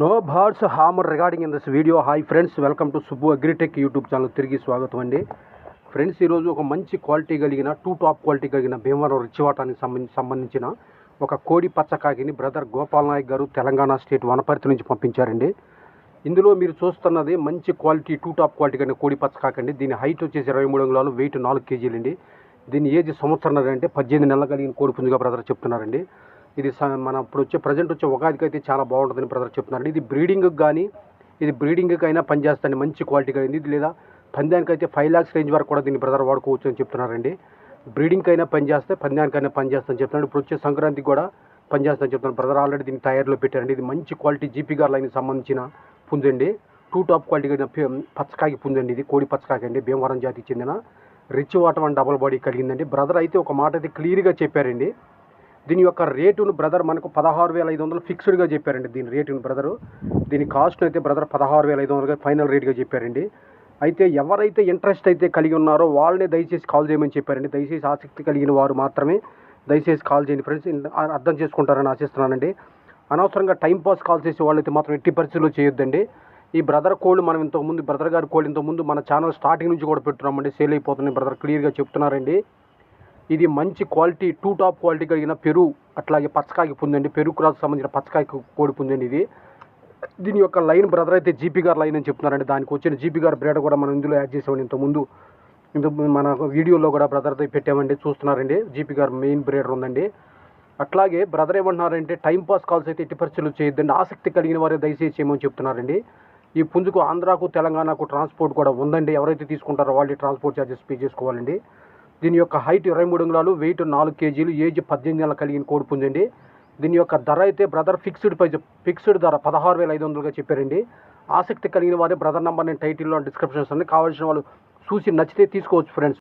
No bards hammer regarding in this video hi friends welcome to Subbu agritech YouTube channel తిరిగి స్వాగతం అండి. Friends ఈరోజు ఒక మంచి క్వాలిటీ కలిగిన టూ టాప్ క్వాలిటీ కలిగిన భీమవరం రిచివాటానికి సంబంధించి సంబంధించిన ఒక కోడి పచ్చకాకిని బ్రదర్ గోపాల్ నాయక్ గారు తెలంగాణ స్టేట్ వనపర్తి నుంచి పంపించారండి. ఇందులో మీరు చూస్తున్నది మంచి క్వాలిటీ టూ టాప్ క్వాలిటీ కలిగిన కోడి పచ్చకాకండి దీని హైట్ వచ్చేసి ఇరవై మూడు అంగుళాలు వెయిట్ నాలుగు కేజీలు అండి దీని ఏజ్ సంవత్సరం అంటే పద్దెనిమిది నెలలు కలిగిన కోడి పుంజుగా బ్రదర్ చెప్తున్నారండి. ఇది స- మన ఇప్పుడు వచ్చే ప్రజెంట్ వచ్చే ఉగాదికి అయితే చాలా బాగుంటుందని బ్రదర్ చెప్తున్నారండి. ఇది బ్రీడింగ్కి కానీ ఇది బ్రీడింగ్కి అయినా పనిచేస్తుంది మంచి క్వాలిటీ కలిగింది. ఇది లేదా పందానికి అయితే ఫైవ్ ల్యాక్స్ రేంజ్ వరకు కూడా దీన్ని బ్రదర్ వాడుకోవచ్చు అని చెప్తున్నారండి. బ్రీడింగ్కి అయినా పనిచేస్తే పందానికైనా పనిచేస్తుందని చెప్తున్నాడు. ఇప్పుడు వచ్చే సంక్రాంతికి కూడా పనిచేస్తుందని చెప్తున్నాను బ్రదర్ ఆల్రెడీ దీన్ని తయారులో పెట్టారండి. ఇది మంచి క్వాలిటీ జీపీ గార్ లైన్కి సంబంధించిన పుంజండి. టూ టాప్ క్వాలిటీ కలిగిన పచ్చకాకి పుంజండి ఇది కోడి పచ్చకాకి అండి. భీమవరం జాతికి చెందిన. Rich water and double body కలిగిందండి. Brother అయితే ఒక మాట అయితే క్లియర్గా చెప్పారండి. దీని యొక్క రేటును బ్రదర్ మనకు పదహారు వేల ఐదు వందలు ఫిక్స్డ్గా చెప్పారండి. దీని రేటును బ్రదరు. దీని కాస్ట్ను అయితే బ్రదర్ పదహారు వేల ఐదు వందలుగా ఫైనల్ రేట్గా చెప్పారండి. అయితే ఎవరైతే ఇంట్రెస్ట్ అయితే కలిగి ఉన్నారో వాళ్ళనే దయచేసి కాల్ చేయమని చెప్పారండి. దయచేసి ఆసక్తి కలిగిన వారు మాత్రమే దయచేసి కాల్ చేయండి ఫ్రెండ్స్. అర్థం చేసుకుంటారని ఆశిస్తున్నానండి. అనవసరంగా టైంపాస్ కాల్ చేసే వాళ్ళైతే మాత్రం ఎట్టి పరిస్థితుల్లో చేయొద్దండి. ఈ బ్రదర్ కోళ్ళు మనం ఇంతకుముందు బ్రదర్ గారి కోళ్ళు ఇంతకుముందు మన ఛానల్ స్టార్టింగ్ నుంచి కూడా పెట్టున్నామండి. సేల్ అయిపోతుంది బ్రదర్. క్లియర్గా చెప్తున్నారండి. ఇది మంచి క్వాలిటీ టూ టాప్ క్వాలిటీ కలిగిన పెరుగు అట్లాగే పచ్చకాయకి పొందండి. పెరుగు క్రాస్ సంబంధించిన పచ్చకాయకి కోడి పొందండి ఇది. దీని యొక్క లైన్ బ్రదర్ అయితే జీపీ గారు లైన్ అని చెప్తున్నారండి. దానికి వచ్చిన జీపీ గారు బ్రేడ్ కూడా మనం ఇందులో యాడ్ చేసామండి ఇంతకుముందు. ఇంత మన వీడియోలో కూడా బ్రదర్ అయితే పెట్టామండి చూస్తున్నారండి. జీపీ గారు మెయిన్ బ్రేడర్ ఉందండి. అట్లాగే బ్రదర్ ఏమంటున్నారంటే టైంపాస్ కాల్స్ అయితే ఎట్టి పరిస్థితులు చేయొద్దండి. ఆసక్తి కలిగిన వారే దయచేసి చేయమని చెప్తున్నారండి. ఈ పుంజుకు ఆంధ్రాకు తెలంగాణకు ట్రాన్స్పోర్ట్ కూడా ఉందండి. ఎవరైతే తీసుకుంటారో వాళ్ళు ట్రాన్స్పోర్ట్ ఛార్జెస్ పే చేసుకోవాలండి. దీని యొక్క హైట్ ఇరవై మూడు అంగుళాలు వెయిట్ నాలుగు కేజీలు ఏజ్ పద్దెనిమిది నెలలు కలిగిన కోడి పుంజండి. దీని యొక్క ధర అయితే బ్రదర్ ఫిక్స్డ్ ప్రైజ్ ఫిక్స్డ్ ధర పదహారు వేల ఐదు వందలుగా చెప్పారండి. ఆసక్తి కలిగిన వారి బ్రదర్ నెంబర్ నేను టైటిల్లో డిస్క్రిప్షన్స్ అన్ని కావాల్సిన వాళ్ళు చూసి నచ్చితే తీసుకోవచ్చు ఫ్రెండ్స్